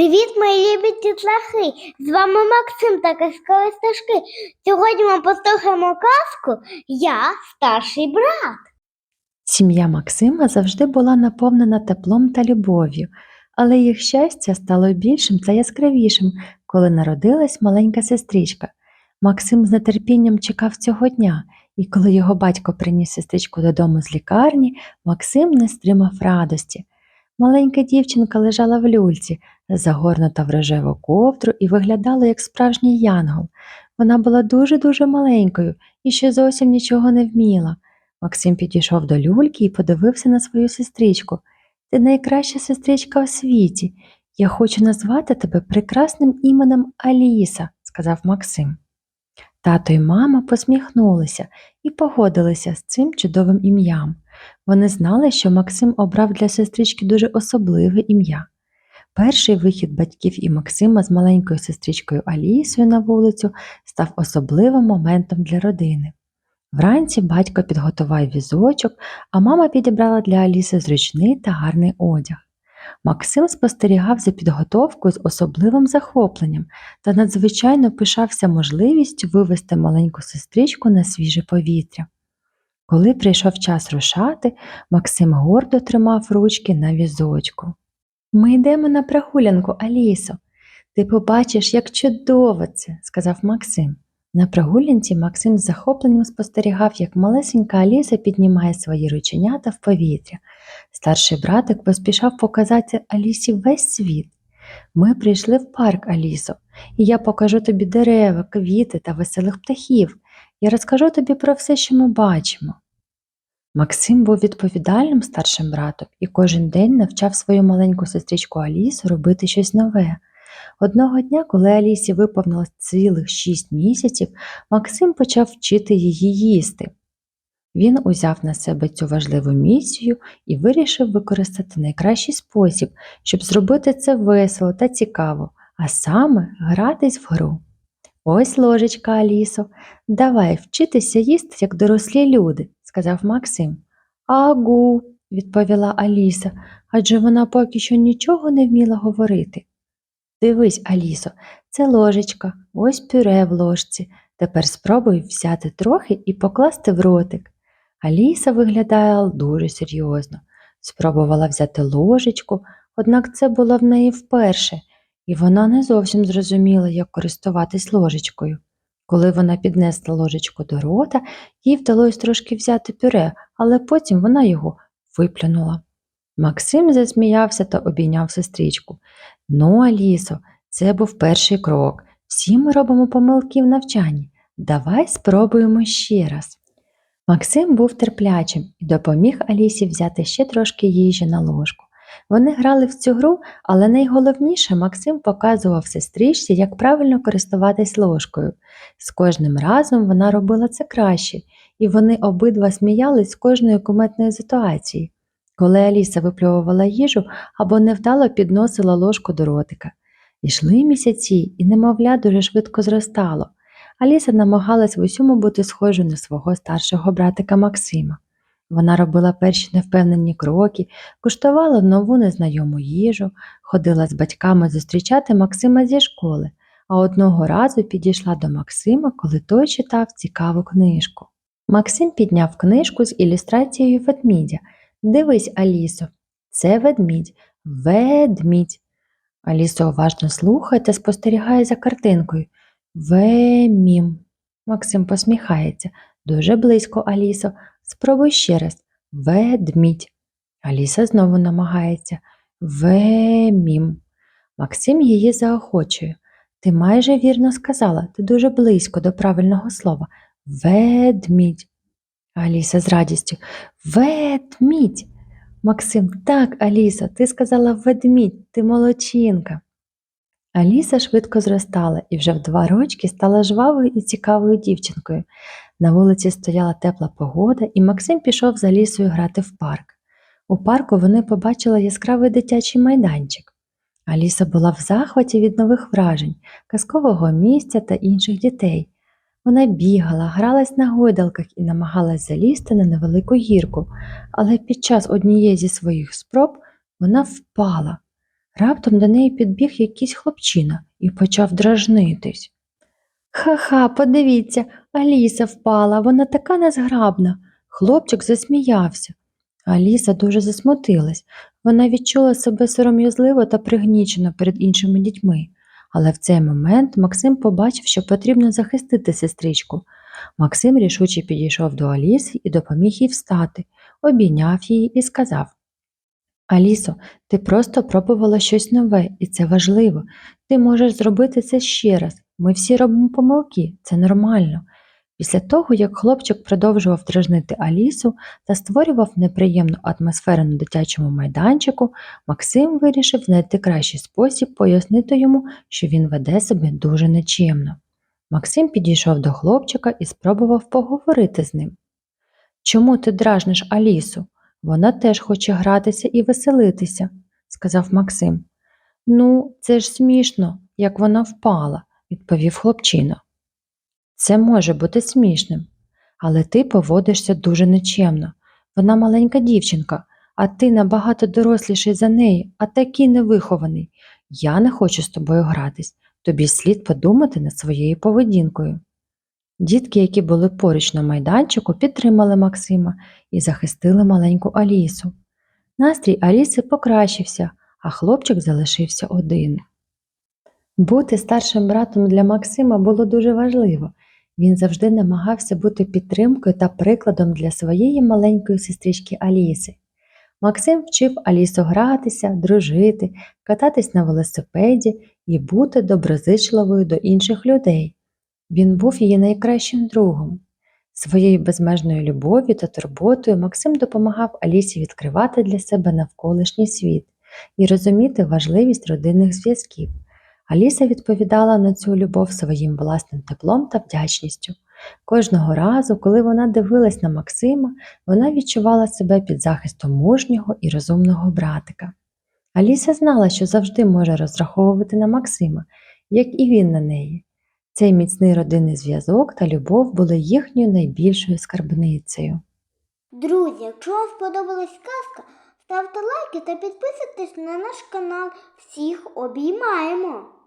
Привіт, мої любі дітлахи! З вами Максим та казкові стежки. Сьогодні ми послухаємо казку Я старший брат. Сім'я Максима завжди була наповнена теплом та любов'ю, але їх щастя стало більшим та яскравішим, коли народилась маленька сестричка. Максим з нетерпінням чекав цього дня, і коли його батько приніс сестричку додому з лікарні, Максим не стримав радості. Маленька дівчинка лежала в люльці, загорнута в рожеву ковдру і виглядала як справжній янгол. Вона була дуже-дуже маленькою і ще зовсім нічого не вміла. Максим підійшов до люльки і подивився на свою сестричку. Ти найкраща сестричка у світі. Я хочу назвати тебе прекрасним іменем Аліса, сказав Максим. Тато й мама посміхнулися і погодилися з цим чудовим ім'ям. Вони знали, що Максим обрав для сестрички дуже особливе ім'я. Перший вихід батьків і Максима з маленькою сестричкою Алісою на вулицю став особливим моментом для родини. Вранці батько підготував візочок, а мама підібрала для Аліси зручний та гарний одяг. Максим спостерігав за підготовкою з особливим захопленням та надзвичайно пишався можливістю вивести маленьку сестричку на свіже повітря. Коли прийшов час рушати, Максим гордо тримав ручки на візочку. Ми йдемо на прогулянку, Алісо. Ти побачиш, як чудово це, сказав Максим. На прогулянці Максим з захопленням спостерігав, як малесенька Аліса піднімає свої рученята в повітря. Старший братик поспішав показати Алісі весь світ. Ми прийшли в парк, Алісо, і я покажу тобі дерева, квіти та веселих птахів. Я розкажу тобі про все, що ми бачимо. Максим був відповідальним старшим братом і кожен день навчав свою маленьку сестричку Алісу робити щось нове. Одного дня, коли Алісі виповнилось цілих шість місяців, Максим почав вчити її їсти. Він узяв на себе цю важливу місію і вирішив використати найкращий спосіб, щоб зробити це весело та цікаво, а саме гратись в гру. Ось ложечка, Алісо, давай вчитися їсти, як дорослі люди, сказав Максим. Агу, відповіла Аліса, адже вона поки що нічого не вміла говорити. Дивись, Алісо, це ложечка, ось пюре в ложці. Тепер спробуй взяти трохи і покласти в ротик. Аліса виглядала дуже серйозно. Спробувала взяти ложечку, однак це було в неї вперше, і вона не зовсім зрозуміла, як користуватись ложечкою. Коли вона піднесла ложечку до рота, їй вдалося трошки взяти пюре, але потім вона його виплюнула. Максим засміявся та обійняв сестричку. Ну, Алісо, це був перший крок. Всі ми робимо помилки в навчанні. Давай спробуємо ще раз. Максим був терплячим і допоміг Алісі взяти ще трошки їжі на ложку. Вони грали в цю гру, але найголовніше Максим показував сестричці, як правильно користуватись ложкою. З кожним разом вона робила це краще, і вони обидва сміялись з кожної куметної ситуації, коли Аліса випльовувала їжу або невдало підносила ложку до ротика. Йшли місяці, і немовля дуже швидко зростало. Аліса намагалась в усьому бути схожою на свого старшого братика Максима. Вона робила перші невпевнені кроки, куштувала нову незнайому їжу, ходила з батьками зустрічати Максима зі школи, а одного разу підійшла до Максима, коли той читав цікаву книжку. Максим підняв книжку з ілюстрацією ведмідя. Дивись, Алісо, це ведмідь, ведмідь. Аліса уважно слухає та спостерігає за картинкою. Вемім. Максим посміхається. Дуже близько, Алісо. Спробуй ще раз. Ведмідь. Аліса знову намагається. Вемім. Максим її заохочує. Ти майже вірно сказала, ти дуже близько до правильного слова. Ведмідь. Аліса з радістю. Ведмідь. Максим, так, Аліса, ти сказала ведмідь, ти молодчинка. Аліса швидко зростала і вже в два рочки стала жвавою і цікавою дівчинкою. На вулиці стояла тепла погода, і Максим пішов за лісою грати в парк. У парку вони побачили яскравий дитячий майданчик. Аліса була в захваті від нових вражень, казкового місця та інших дітей. Вона бігала, гралась на гойдалках і намагалась залізти на невелику гірку, але під час однієї зі своїх спроб вона впала. Раптом до неї підбіг якийсь хлопчина і почав дражнитись. Ха-ха, подивіться, Аліса впала, вона така незграбна. Хлопчик засміявся. Аліса дуже засмутилась. Вона відчула себе сором'язливо та пригнічено перед іншими дітьми. Але в цей момент Максим побачив, що потрібно захистити сестричку. Максим рішуче підійшов до Аліси і допоміг їй встати, обійняв її і сказав: Алісо, ти просто пробувала щось нове, і це важливо. Ти можеш зробити це ще раз. Ми всі робимо помилки, це нормально. Після того, як хлопчик продовжував дражнити Алісу та створював неприємну атмосферу на дитячому майданчику, Максим вирішив знайти кращий спосіб пояснити йому, що він веде себе дуже нечемно. Максим підійшов до хлопчика і спробував поговорити з ним. Чому ти дражниш Алісу? Вона теж хоче гратися і веселитися, сказав Максим. Ну, це ж смішно, як вона впала, відповів хлопчина. Це може бути смішним, але ти поводишся дуже нечемно. Вона маленька дівчинка, а ти набагато доросліший за неї, а такий невихований. Я не хочу з тобою гратись. Тобі слід подумати над своєю поведінкою. Дітки, які були поруч на майданчику, підтримали Максима і захистили маленьку Алісу. Настрій Аліси покращився, а хлопчик залишився один. Бути старшим братом для Максима було дуже важливо. Він завжди намагався бути підтримкою та прикладом для своєї маленької сестрички Аліси. Максим вчив Алісу гратися, дружити, кататись на велосипеді і бути доброзичливою до інших людей. Він був її найкращим другом. Своєю безмежною любов'ю та турботою Максим допомагав Алісі відкривати для себе навколишній світ і розуміти важливість родинних зв'язків. Аліса відповідала на цю любов своїм власним теплом та вдячністю. Кожного разу, коли вона дивилась на Максима, вона відчувала себе під захистом мужнього і розумного братика. Аліса знала, що завжди може розраховувати на Максима, як і він на неї. Цей міцний родинний зв'язок та любов були їхньою найбільшою скарбницею. Друзі, якщо вам сподобалась казка, ставте лайки та підписуйтесь на наш канал. Всіх обіймаємо!